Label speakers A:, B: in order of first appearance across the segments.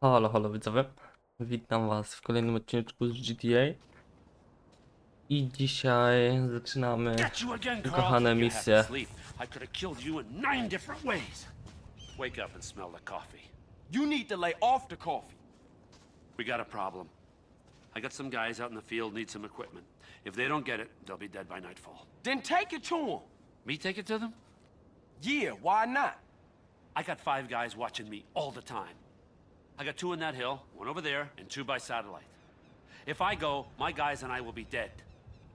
A: Halo, halo widzowie. Witam was w kolejnym odcineczku z GTA. I dzisiaj zaczynamy
B: have
A: misje.
B: to sleep. I could have killed you in nine different ways. Wake up and smell the coffee.
C: You need to lay off the coffee.
B: We got a problem. I got some guys out in the field need some equipment. If they don't get it, they'll be dead by nightfall.
C: Then take it to them.
B: Me take it to them?
C: Yeah, why not?
B: I got five guys watching me all the time. I got two in that hill, one over there, and two by satellite. If I go, my guys and I will be dead.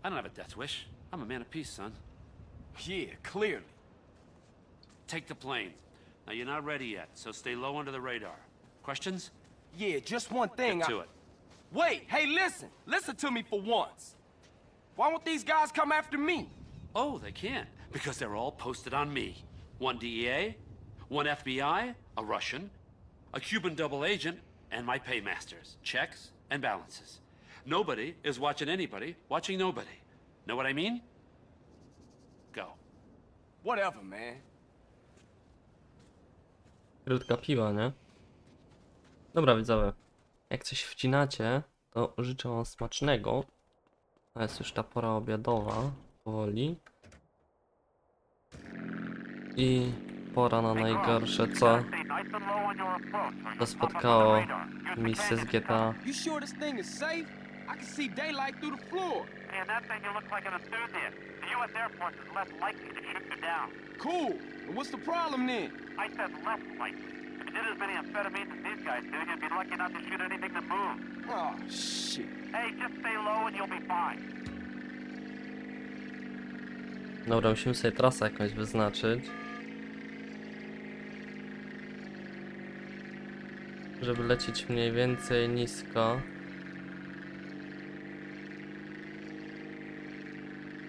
B: I don't have a death wish. I'm a man of peace, son.
C: Yeah, clearly.
B: Take the plane. Now, you're not ready yet, so stay low under the radar. Questions?
C: Yeah, just one thing.
B: Get
C: I-
B: it.
C: Wait, hey, listen. Listen to me for once. Why won't these guys come after me?
B: Oh, they can't, because they're all posted on me. One DEA, one FBI, a Russian, a Cuban double agent, and my paymasters. Checks and balances. Nobody is watching anybody, watching nobody. Know what I mean? Go.
C: Whatever, man.
A: krótka piła, nie? Dobra widzowie. Jak coś wcinacie, to życzę wam smacznego. To jest już ta pora obiadowa. Powoli. I pora na najgorsze, co to spotkało misję z GTA.
C: You sure this thing is safe? I can see daylight through the floor.
D: Man, that thing you look like an enthusiast. The U.S. Air Force is less likely to shoot you down.
C: Cool. And what's the problem then?
D: I said less likely. If you did as many amphetamines as these guys do, you'd be lucky not to shoot anything that moves.
C: Oh, shit.
D: Hey, just stay low and you'll be fine.
A: Dobra, musimy sobie trasę jakąś wyznaczyć. Żeby lecieć mniej więcej nisko.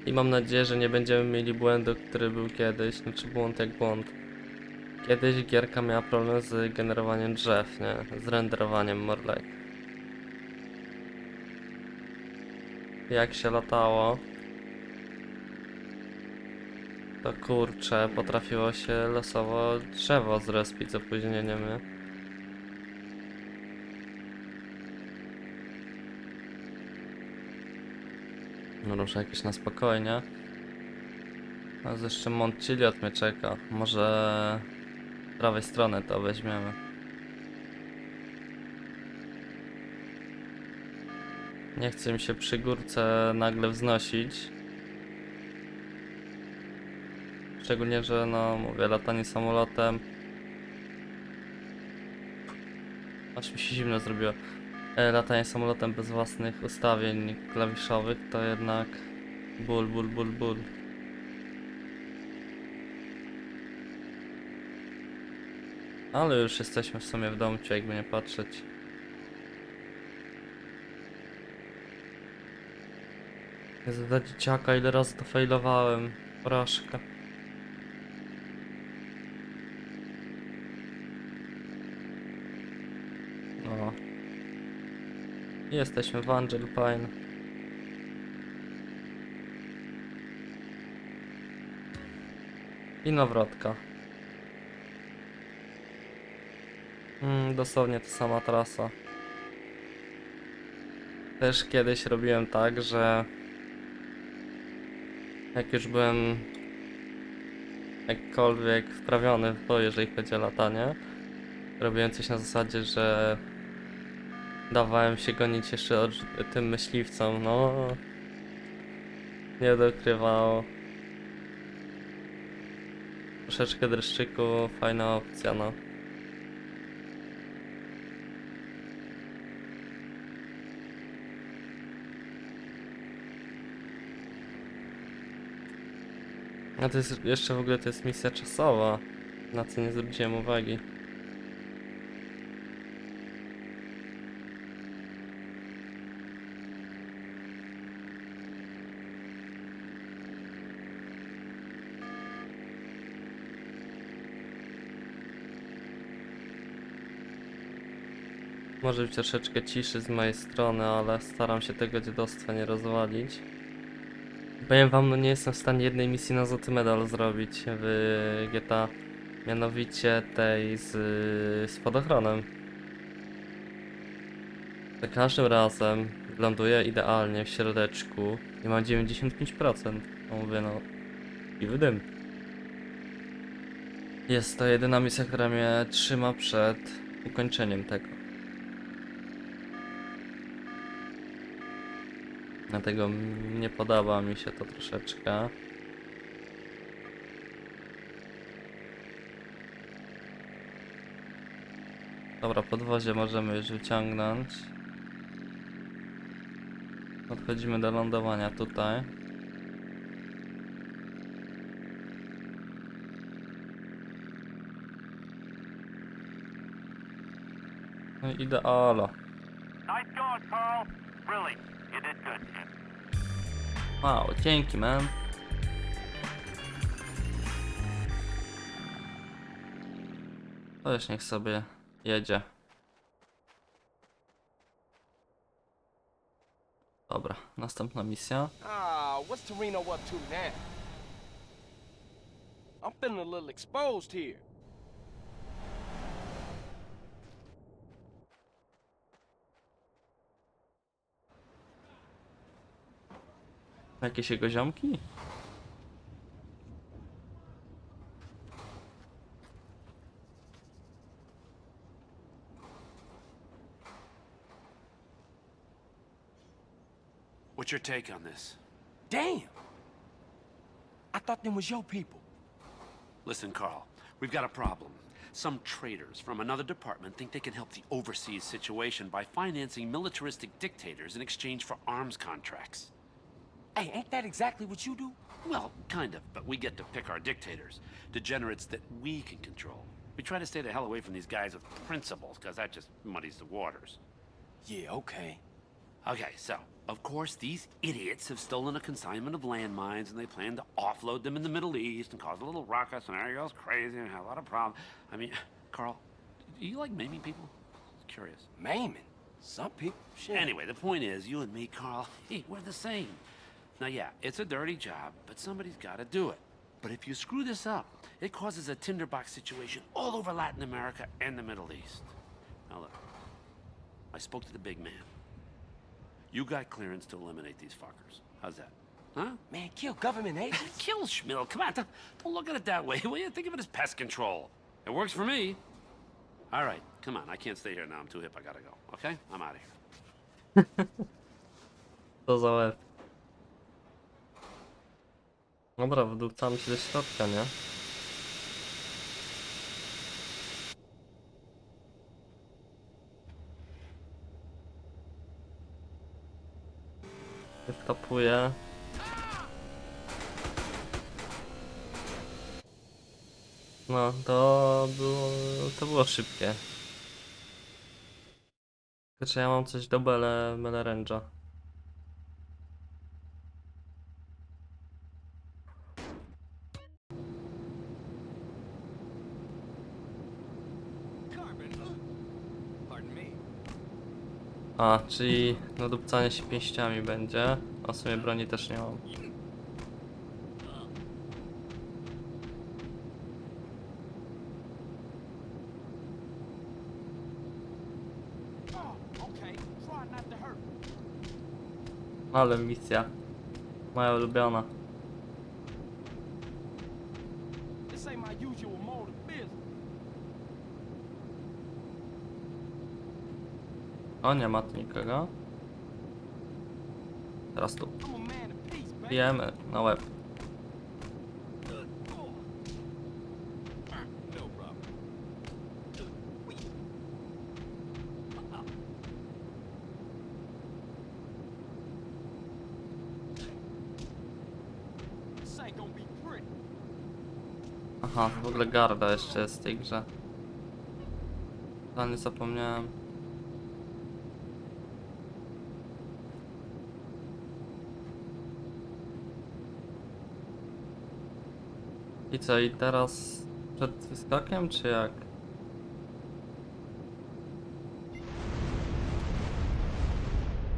A: I mam nadzieję, że nie będziemy mieli błędu, który był kiedyś. Znaczy błąd jak błąd. Kiedyś gierka miała problem z generowaniem drzew, nie? Z renderowaniem more like. Jak się latało. To kurcze, potrafiło się losowo drzewo zrespić z opóźnieniem, nie? No ruszę jakieś na spokojnie. A jeszcze Mont Chiliot mnie czeka. Może z prawej strony to weźmiemy. Nie chcę mi się przy górce nagle wznosić. Szczególnie, że no mówię, latanie samolotem. Aż mi się zimno zrobiło. E, latanie samolotem bez własnych ustawień klawiszowych to jednak ból, ból, ból, ból. Ale już jesteśmy w sumie w domcie, jakby nie patrzeć. Dla dzieciaka ile razy to failowałem. Porażka. No. I Jesteśmy w Angel Pine. I nawrotka. Mm, dosłownie ta sama trasa. Też kiedyś robiłem tak, że jak już byłem jakkolwiek wprawiony w to, jeżeli chodzi o latanie, robiłem coś na zasadzie, że dawałem się gonić jeszcze od, tym myśliwcom, no. Nie dokrywał troszeczkę dreszczyku, fajna opcja, no. A to jest jeszcze w ogóle to jest misja czasowa, na co nie zwróciłem uwagi. Może być troszeczkę ciszy z mojej strony, ale staram się tego dziadostwa nie rozwalić. Powiem wam, no nie jestem w stanie jednej misji na złoty medal zrobić w GTA. Mianowicie tej z spadochronem. Za każdym razem ląduję idealnie w środeczku i mam 95%. No mówię, no i w dym. Jest to jedyna misja, która mnie trzyma przed ukończeniem tego. Dlatego nie podoba mi się to troszeczkę. Dobra, podwozie możemy już wyciągnąć. Podchodzimy do lądowania tutaj. No idealo.
D: Nice going, Carl. Really.
A: Wow, dzięki man. To już niech sobie jedzie. Dobra, następna misja.
C: Ah, what's Torino up to now? Feeling a little exposed here.
A: Jakieś jego ziomki?
B: What's your take on this?
C: Damn. I thought them was your people.
B: Listen, Carl, we've got a problem. Some traitors from another department think they can help the overseas situation by financing militaristic dictators in exchange for arms contracts.
C: Hey, ain't that exactly what you do?
B: Well, kind of, but we get to pick our dictators. Degenerates that we can control. We try to stay the hell away from these guys with principles, because that just muddies the waters.
C: Yeah, okay.
B: Okay, so, of course, these idiots have stolen a consignment of landmines and they plan to offload them in the Middle East and cause a little ruckus and everybody goes crazy and have a lot of problems. I mean, Carl, do you like maiming people? Curious.
C: Maiming. Some people. Shit.
B: Anyway, the point is, you and me, Carl, hey, we're the same. Now, yeah, it's a dirty job, but somebody's got to do it. But if you screw this up, it causes a tinderbox situation all over Latin America and the Middle East. Now, look, I spoke to the big man. You got clearance to eliminate these fuckers. How's that? Huh?
C: Man, kill government agents?
B: Kill Schmill. Come on, don't, don't look at it that way. Will you think of it as pest control? It works for me. All right, come on. I can't stay here now. I'm too hip. I gotta go. Okay? I'm out of here.
A: To za łeb. Dobra, wdupcamy się do środka, nie? Wtapuję. No, to było, to było szybkie. Tylko ja mam coś do Bele, Beleręża? A, czyli nadupcanie się pięściami będzie. A w sumie broni też nie mam. Ale misja. Moja ulubiona. O, nie ma tu nikogo. Teraz tu. Bijemy na łeb. Aha, w ogóle garda jeszcze jest w tej grze. Totalnie zapomniałem. I co, i teraz przed wyskokiem, czy jak?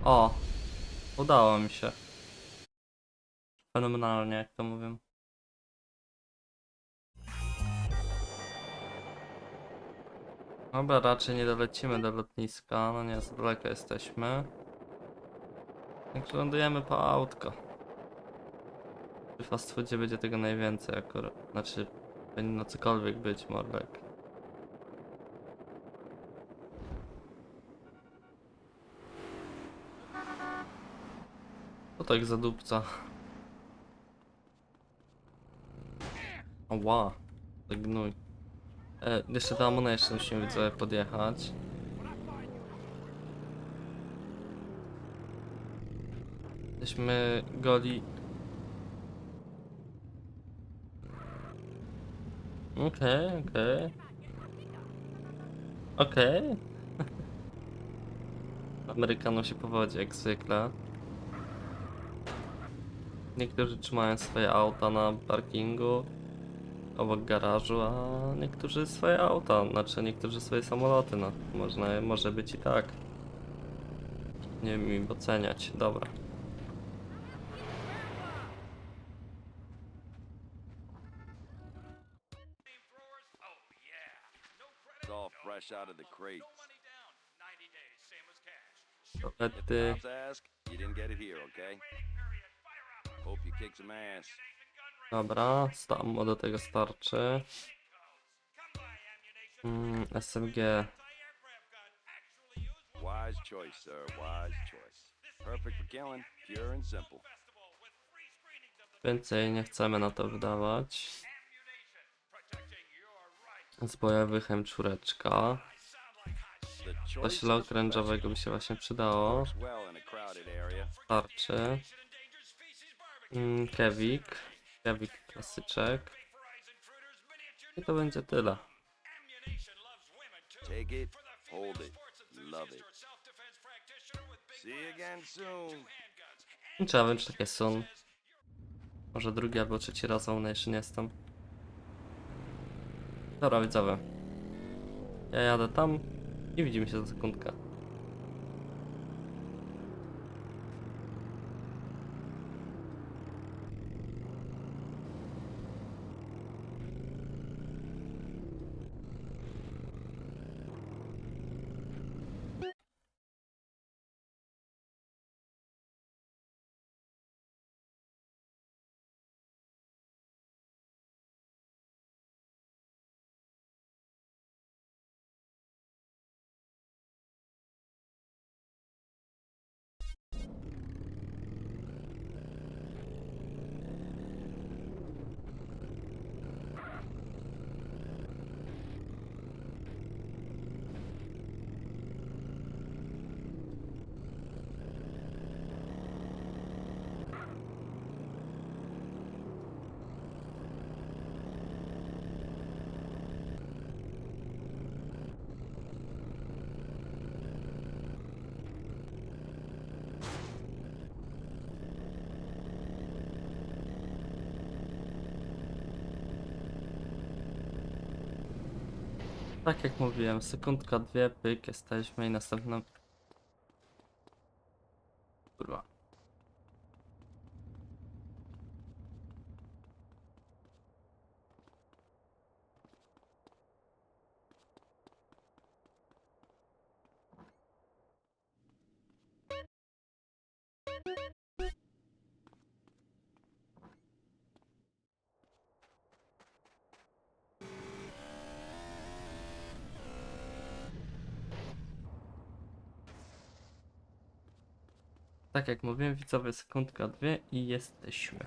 A: O! Udało mi się. Fenomenalnie, jak to mówię. Dobra, raczej nie dolecimy do lotniska, no nie, za daleko jesteśmy. Także lądujemy po autko. W fast foodzie będzie tego najwięcej akurat. Znaczy, powinno cokolwiek być, mordek. To tak zadupca. Ła, to gnój. E, jeszcze do Ammunition musimy widzowie podjechać. Jesteśmy goli. Okej, okej. Okej. Amerykanom się powodzi jak zwykle. Niektórzy trzymają swoje auta na parkingu obok garażu, a niektórzy swoje auta, znaczy niektórzy swoje samoloty, no można, może być i tak. Nie wiem im oceniać, dobra.
E: Fresh out of the.
A: Kotlety,
E: Pops ask, you didn't get it here, okay? Hope you kick some ass.
A: dobra, tam do tego starczy. Mm, SMG,
E: Wise choice, sir. Wise choice. Perfect for killing, pure and simple.
A: więcej nie chcemy na to wydawać. Z bojowych M4.
E: The
A: Coś
E: is
A: okrężowego by się właśnie przydało.
E: a.
A: Starczy. Mm, Kevik. Kevik klasyczek. I to będzie tyle.
E: Take it, hold it, love it. See you again soon.
A: Trzeba wręcz takie są. Może drugi albo trzeci raz Nation jestem. Dobra widzowie. Ja jadę tam i widzimy się za sekundkę. Tak jak mówiłem, sekundka, dwie, pyk, jesteśmy i następna... Kurwa. Tak jak mówiłem, widzowie, sekundka, dwie i jesteśmy.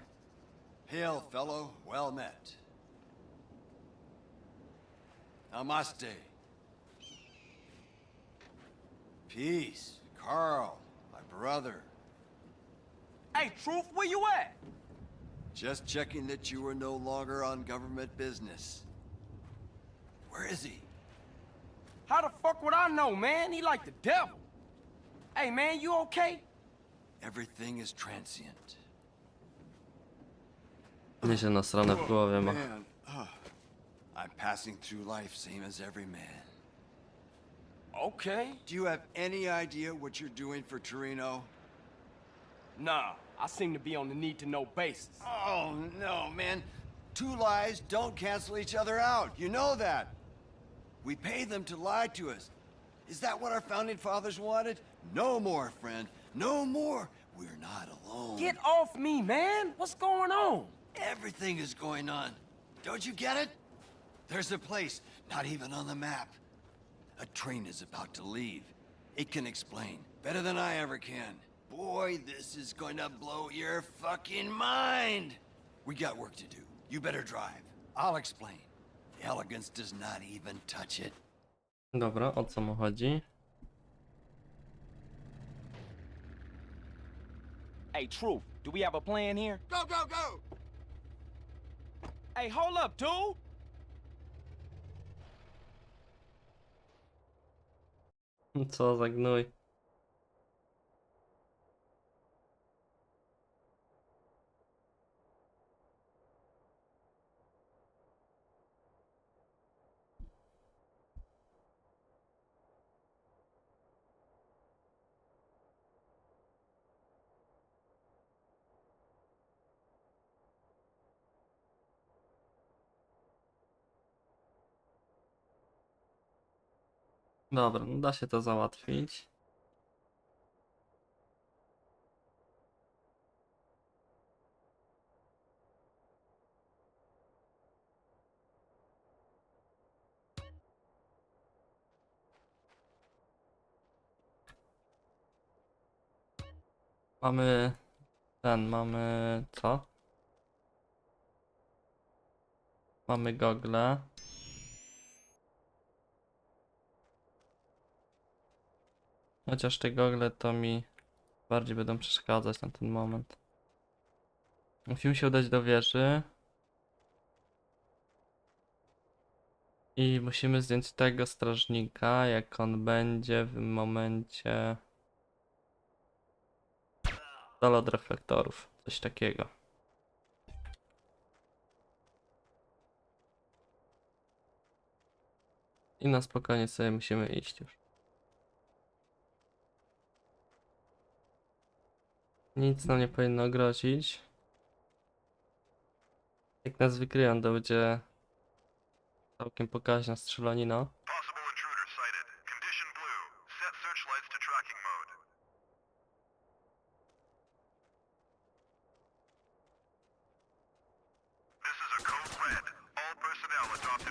F: Hail, fellow. Well met. Namaste. Peace, Carl, my brother.
C: Hey, Truth, where you at?
F: Just checking that you were no longer on government business. Where is he?
C: How the fuck would I know, man? He like the devil. Hey, man, you okay?
F: Everything is transient.
A: Niesie na stronę w głowie ma.
F: Man, I'm passing through life same as every man.
C: Okay.
F: Do you have any idea what you're doing for Torino?
C: Nah, I seem to be on the need-to-know basis.
F: Oh, no, man. Two lies don't cancel each other out. You know that. We pay them to lie to us. Is that what our founding fathers wanted? No more, friend. No more. We're not alone.
C: Get off me, man! What's going on?
F: Everything is going on. Don't you get it? There's a place, not even on the map. A train is about to leave. It can explain better than I ever can. Boy, this is going to blow your fucking mind. We got work to do. You better drive. I'll explain. The elegance does not even touch it.
A: Dobra, o co mu chodzi?
G: Hey, Truth, do we have a plan here?
E: Go, go, go!
G: Hey, hold up, dude!
A: Co za gnój. Dobra, no da się to załatwić. Mamy ten, mamy co? Mamy gogle. Chociaż te gogle to mi bardziej będą przeszkadzać na ten moment. Musimy się udać do wieży. I musimy zdjąć tego strażnika, jak on będzie w momencie... Dal od reflektorów, coś takiego. I na spokojnie sobie musimy iść już. Nic nam nie powinno grozić. Jak nas wykryją, to będzie całkiem pokaźna strzelanina.
E: Possible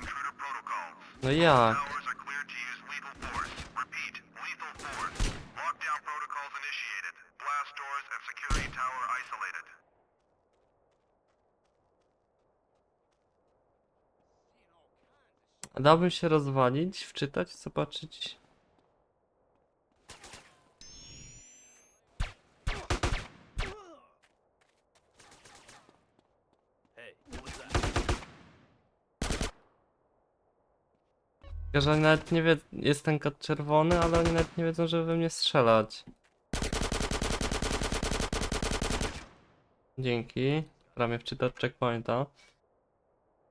E: intruder
A: Dałbym się rozwalić, wczytać, zobaczyć. Że oni nawet nie wie, jest ten kod czerwony, ale oni nawet nie wiedzą, żeby we mnie strzelać. Dzięki. Ramię wczytać checkpointa.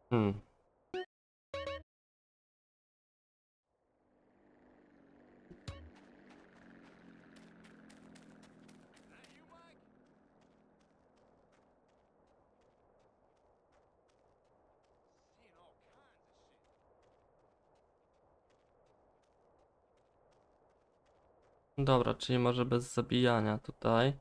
A: Hmm. Dobra, czyli może bez zabijania tutaj.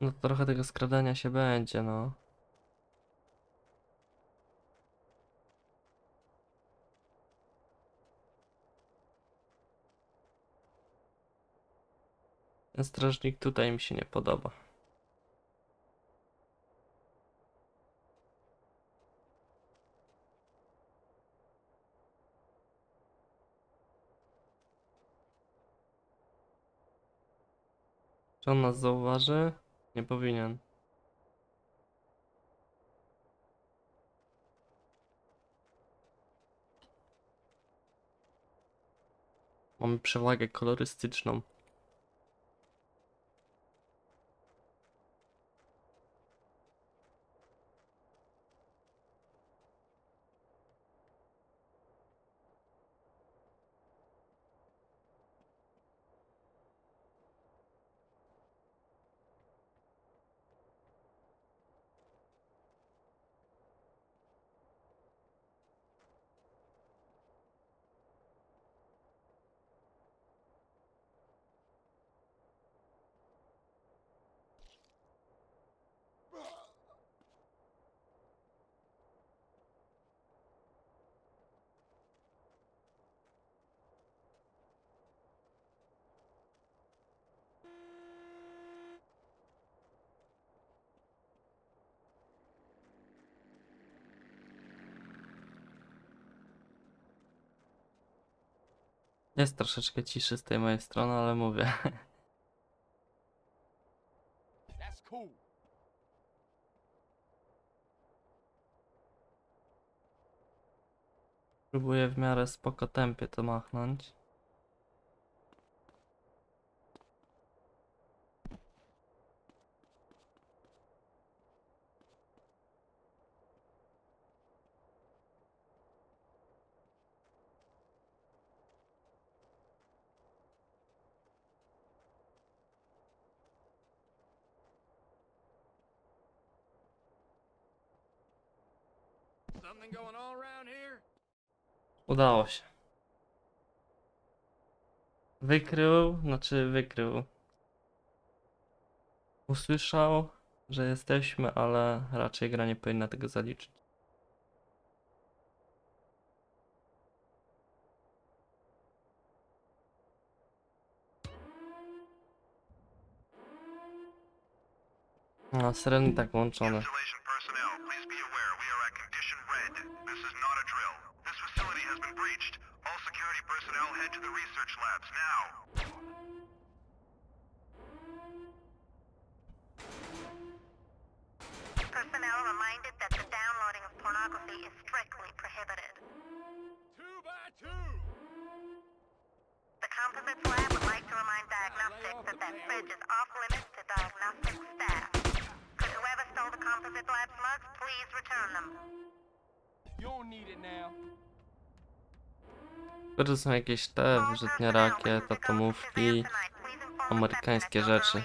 A: No trochę tego skradania się będzie, no. Ten strażnik tutaj mi się nie podoba. Czy on nas zauważy? Nie powinien. Mamy przewagę kolorystyczną. Jest troszeczkę ciszy z tej mojej strony, ale mówię. Próbuję w miarę spoko tempie to machnąć. Udało się. Wykrył, znaczy wykrył. Usłyszał, że jesteśmy, ale raczej gra nie powinna tego zaliczyć. A, syreny tak włączone.
E: This is not a drill. This facility has been breached. All security personnel head to the research labs now.
H: Personnel reminded that the downloading of pornography is strictly prohibited.
G: Two by two.
H: The Composites Lab would like to remind diagnostics that that fridge is off limits to diagnostic staff. Could whoever stole the Composite Lab slugs please return them?
A: Że są jakieś te
H: All
A: wyrzutnie
H: personnel
A: rakiet,
H: wishing to go to
A: atomówki.
H: Shazam tonight, please inform us at
A: amerykańskie rzeczy.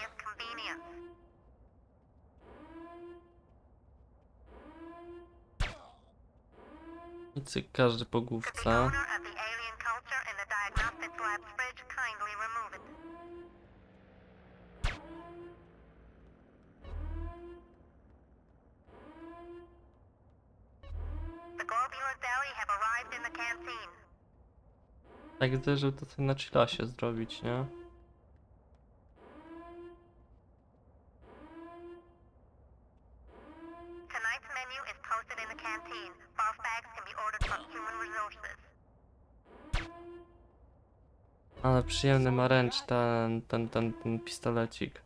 A: I cyk, każdy po
H: Could the
A: główce.
H: owner of the alien culture in the diagnostics lab's fridge kindly remove it? The Globular Deli have arrived in the canteen.
A: Jak zderzył, to sobie na chillosie zrobić, nie? Ale przyjemny ma ręcz ten, ten, ten, ten pistolecik.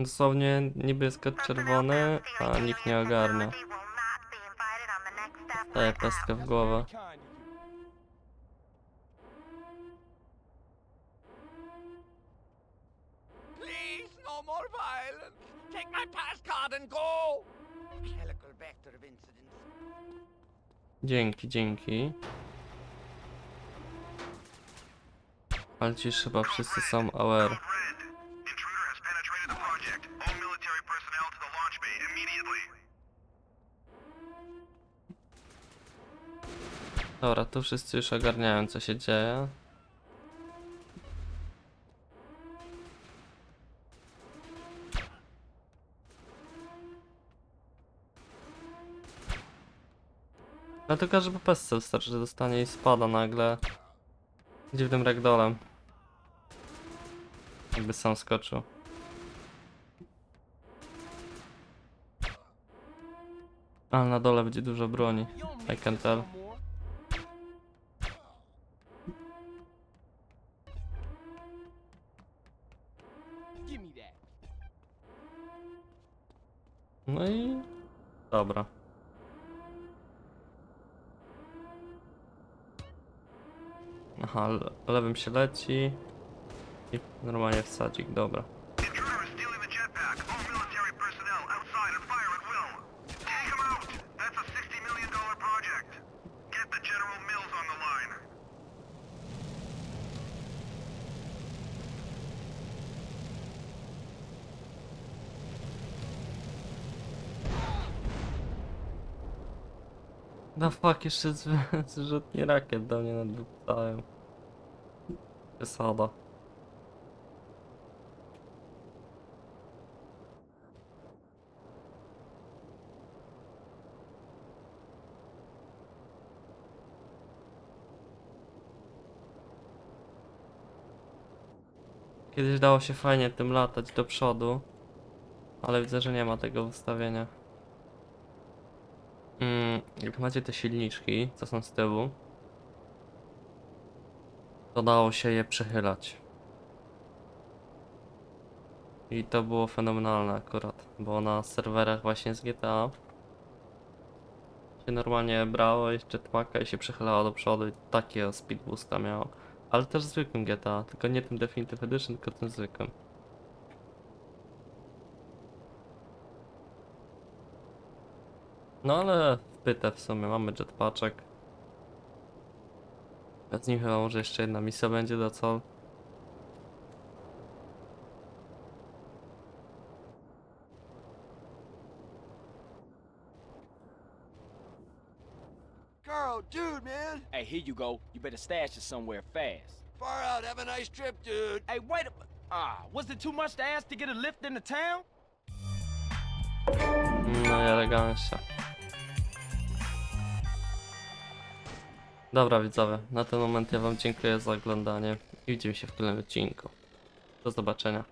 A: Dosłownie niebiesko-czerwony, a nikt nie ogarnia. Daję pestkę w głowę.
G: No more violence. Take my pass card and go. Helicobacter of incidents.
A: Dzięki, dzięki. Ale chyba wszyscy są aware. Dobra, tu wszyscy już ogarniają co się dzieje. Dlatego, że po pesce wystarczy, że dostanie i spada nagle dziwnym ragdolem. Jakby sam skoczył. Ale na dole będzie dużo broni. I can tell.
G: no
A: i... Dobra. Aha, le- lewym się leci. I normalnie wsadzik, dobra. No fuck, jeszcze z- rakiet do mnie nadupcają. Przesada. Kiedyś dało się fajnie tym latać do przodu, ale widzę, że nie ma tego ustawienia. Jak macie te silniczki, co są z tyłu, to dało się je przechylać. I to było fenomenalne akurat, bo na serwerach właśnie z GTA się normalnie brało jeszcze jetpacka i się przechylało do przodu i takiego speed boosta miało. Ale też zwykłym GTA, tylko nie tym Definitive Edition, tylko tym zwykłym. No ale wpytę w sumie, mamy jetpaczek. Z nim chyba może jeszcze jedna misja będzie do cel.
F: Carl, dude, man.
G: Hey, here you go. You better stash it somewhere fast.
F: Far out. Have a nice trip, dude.
G: Hey, wait a... Ah, was it too much to ask to get a lift into town?
A: No i elegancja. Dobra widzowie, na ten moment ja wam dziękuję za oglądanie i widzimy się w kolejnym odcinku. Do zobaczenia.